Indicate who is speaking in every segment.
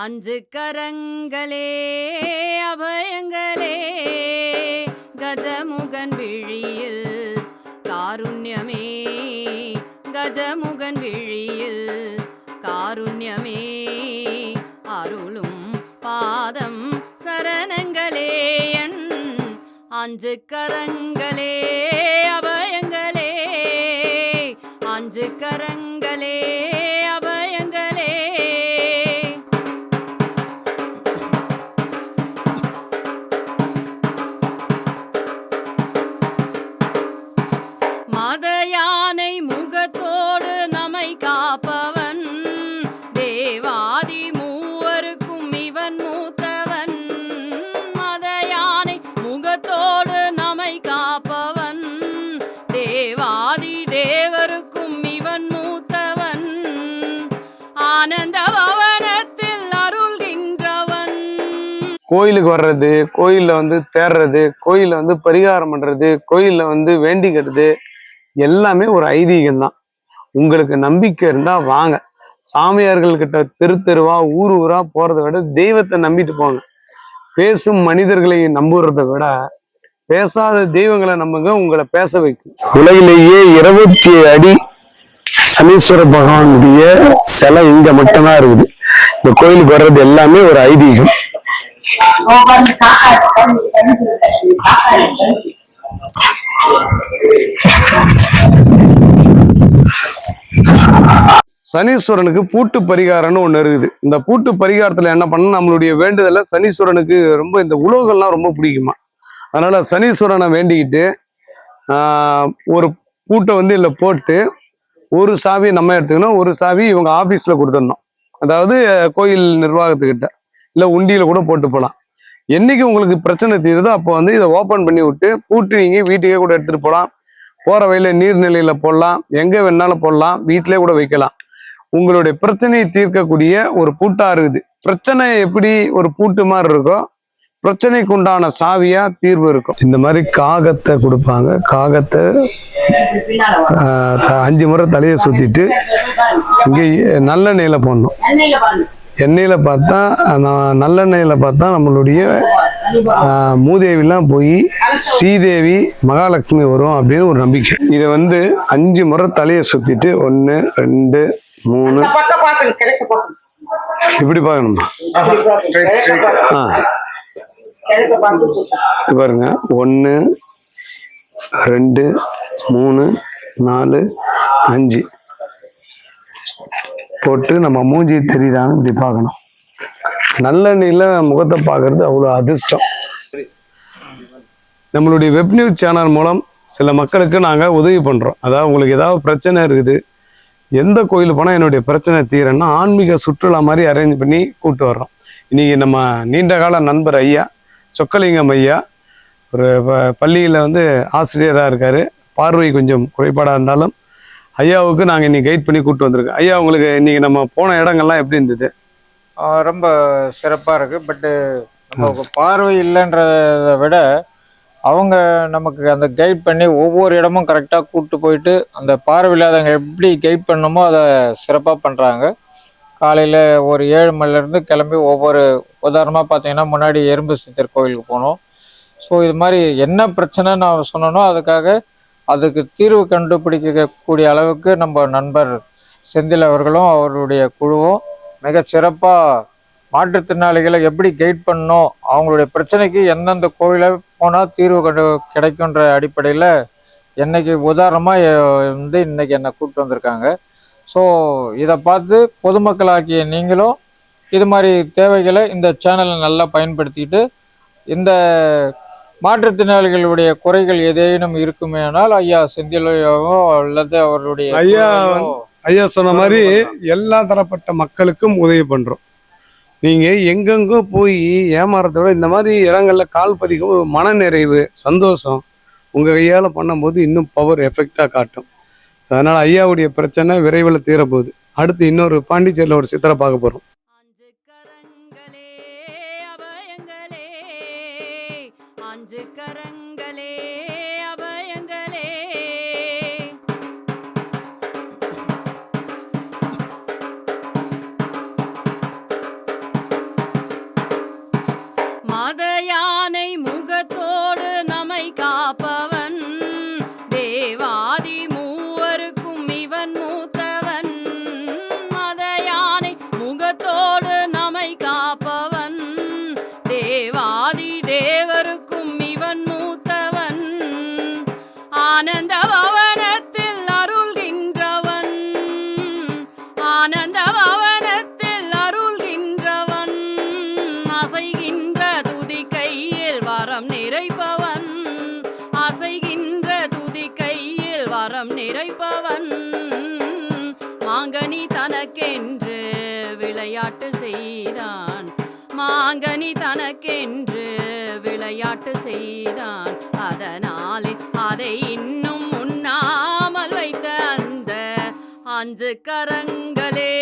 Speaker 1: அஞ்சு கரங்களே அபயங்களே. கஜமுகன் விழியில் காருண்யமே கஜமுகன் விழியில் காருண்யமே. அருளும் பாதம் சரணங்களே என் அஞ்சு கரங்களே அபயங்களே. அஞ்சு கரங்களே
Speaker 2: கோயிலுக்கு வர்றது கோயிலில் வந்து தேடுறது கோயிலில் வந்து பரிகாரம் பண்ணுறது கோயிலில் வந்து வேண்டிக்கிறது எல்லாமே ஒரு ஐதீகம் தான் உங்களுக்கு நம்பிக்கை இருந்தால் வாங்க. சாமியார்கள் கிட்ட தெரு தெருவா ஊர் ஊரா போறதை விட தெய்வத்தை நம்பிட்டு போங்க. பேசும் மனிதர்களை நம்புறதை விட பேசாத தெய்வங்களை நம்புங்க உங்களை பேச வைக்கும். உலகிலேயே இருபத்தி அடி சனீஸ்வர பகவானுடைய சிலை இங்க மட்டும்தான் இருக்குது. இந்த கோயிலுக்கு வர்றது எல்லாமே ஒரு ஐதீகம். சனீஸ்வரனுக்கு பூட்டு பரிகாரம்னு ஒன்று இருக்குது. இந்த பூட்டு பரிகாரத்தில் என்ன பண்ண நம்மளுடைய வேண்டுதலை சனீஸ்வரனுக்கு ரொம்ப இந்த உலோகம்லாம் ரொம்ப பிடிக்குமா? அதனால் சனீஸ்வரனை வேண்டிக்கிட்டு ஒரு பூட்டை வந்து இல்லை போட்டு ஒரு சாவியை நம்ம எடுத்துக்கணும் ஒரு சாவி இவங்க ஆஃபீஸில் கொடுத்துடணும். அதாவது கோயில் நிர்வாகத்துக்கிட்ட. இல்லை உண்டியில் கூட போட்டு போகலாம் என்னைக்கு உங்களுக்கு பிரச்சனை தீருதோ அப்போ வந்து இதை ஓப்பன் பண்ணி விட்டு பூட்டு நீங்க வீட்டுக்கே கூட எடுத்துட்டு போகலாம் போற வழியில் நீர்நிலையில போடலாம். எங்க வேணாலும் போடலாம். வீட்டிலே கூட வைக்கலாம். உங்களுடைய பிரச்சனையை தீர்க்கக்கூடிய ஒரு பூட்டா இருக்குது பிரச்சனை எப்படி ஒரு பூட்டு மாதிரி இருக்கோ பிரச்சனைக்கு உண்டான சாவியா தீர்வு இருக்கும். இந்த மாதிரி காகத்தை கொடுப்பாங்க. காகத்தை அஞ்சு முறை தலையை சுத்திட்டு இங்கே நல்லெண்ணெயில போடணும். எண்ணெயில பார்த்தா நான் நல்லெண்ணெயில பார்த்தா நம்மளுடைய மூதேவிலாம் போய் ஸ்ரீதேவி மகாலட்சுமி வரும் அப்படின்னு ஒரு நம்பிக்கை. இதை வந்து அஞ்சு முறை தலையை சுத்திட்டு ஒன்று ரெண்டு மூணு. இப்படி பார்க்கணுமா? ஆ. பாருங்க. ஒன்று ரெண்டு மூணு நாலு அஞ்சு. போட்டு நம்ம மூஞ்சி தெரியுதான்னு இப்படி பார்க்கணும். நல்லெண்ணெயில் முகத்தை பார்க்கறது அவ்வளோ அதிர்ஷ்டம். நம்மளுடைய வெப் நியூஸ் சேனல் மூலம் சில மக்களுக்கு நாங்கள் உதவி பண்ணுறோம் அதாவது உங்களுக்கு ஏதாவது பிரச்சனை இருக்குது எந்த கோயில் போனால் என்னுடைய பிரச்சனை தீரன்னா ஆன்மீக சுற்றுலா மாதிரி அரேஞ்ச் பண்ணி கூப்பிட்டு வர்றோம். இன்றைக்கி நம்ம நீண்ட கால நண்பர் ஐயா சொக்கலிங்கம் ஐயா ஒரு ப- பள்ளியில் வந்து ஆசிரியராக இருக்கார். பார்வை கொஞ்சம் குறைபாடாக இருந்தாலும் ஐயாவுக்கு நாங்கள் இன்னைக்கு கைட் பண்ணி கூப்பிட்டு வந்திருக்கோம். ஐயா உங்களுக்கு இன்னைக்கு நம்ம போன இடங்கள்லாம் எப்படி இருந்தது?
Speaker 3: ரொம்ப சிறப்பாக இருக்குது பட்டு நமக்கு பார்வை இல்லைன்றதை விட அவங்க நமக்கு அந்த கைட் பண்ணி ஒவ்வொரு இடமும் கரெக்டாக கூப்பிட்டு போயிட்டு அந்த பார்வை இல்லாதவங்க எப்படி கைட் பண்ணணுமோ அதை சிறப்பாக பண்ணுறாங்க காலையில் ஒரு ஏழு மணிலேருந்து கிளம்பி ஒவ்வொரு உதாரணமாக பார்த்தீங்கன்னா முன்னாடி எறும்பு சித்தர் கோயிலுக்கு போனோம். ஸோ இது மாதிரி என்ன பிரச்சனை நான் சொன்னனோ அதுக்காக அதுக்கு தீர்வு கண்டுபிடிக்கக்கூடிய அளவுக்கு நம்ம நண்பர் செந்தில் அவர்களும் அவருடைய குழுவும் மிக சிறப்பாக மாற்றுத்திறனாளிகளை எப்படி கைட் பண்ணணும் அவங்களுடைய பிரச்சனைக்கு எந்தெந்த கோயிலை போனால் தீர்வு கண்டு கிடைக்குன்ற அடிப்படையில் என்னைக்கு உதாரணமாக வந்து இன்னைக்கு என்னை கூப்பிட்டு வந்திருக்காங்க. ஸோ இதை பார்த்து பொதுமக்களாகிய நீங்களும் இது மாதிரி தேவைகளை இந்த சேனலை நல்லா பயன்படுத்திட்டு இந்த மாற்றுத்திறனாளிகளுடைய குறைகள் ஏதேனும் இருக்குமேனால் ஐயா செந்திலையோ அல்லது அவருடைய
Speaker 2: ஐயா ஐயா சொன்ன மாதிரி எல்லா தரப்பட்ட மக்களுக்கும் உதவி பண்றோம். நீங்கள் எங்கெங்கோ போய் ஏமாறதை விட இந்த மாதிரி இடங்கள்ல கால் பதிக்கும் மன நிறைவு சந்தோஷம் உங்கள் கையால் பண்ணும்போது இன்னும் பவர் எஃபெக்டாக காட்டும். அதனால் ஐயாவுடைய பிரச்சனை விரைவில் தீரப்போகுது. அடுத்து இன்னொரு பாண்டிச்சேரியில் ஒரு சித்திரை பார்க்க போகிறோம்
Speaker 1: அஞ்சு கரங்களே அபயங்களே. மத யானை முகத்தோடு நம்மை காப்பவன் வரம் நிறைப்பவன் அசைகின்ற துதி கையில் வரம் நிறைப்பவன் மாங்கனி தனக்கென்று விளையாட்டு செய்தான். மாங்கனி தனக்கென்று விளையாட்டு செய்தான். அதனாலே அதை இன்னும் உண்ணாமல் வைத்த அந்த அஞ்சு கரங்களே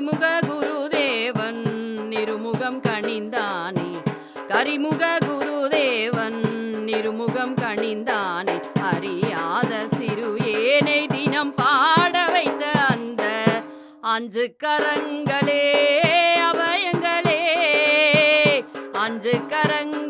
Speaker 1: கரிமுக குருதேவன் இருமுகம் கணிந்தானே. கரிமுக குருதேவன் இருமுகம் கணிந்தானே. அறியாத சிறு ஏனை தினம் பாட வைத்த அந்த அஞ்சு கரங்களே அபயங்களே அஞ்சு கரங்கள்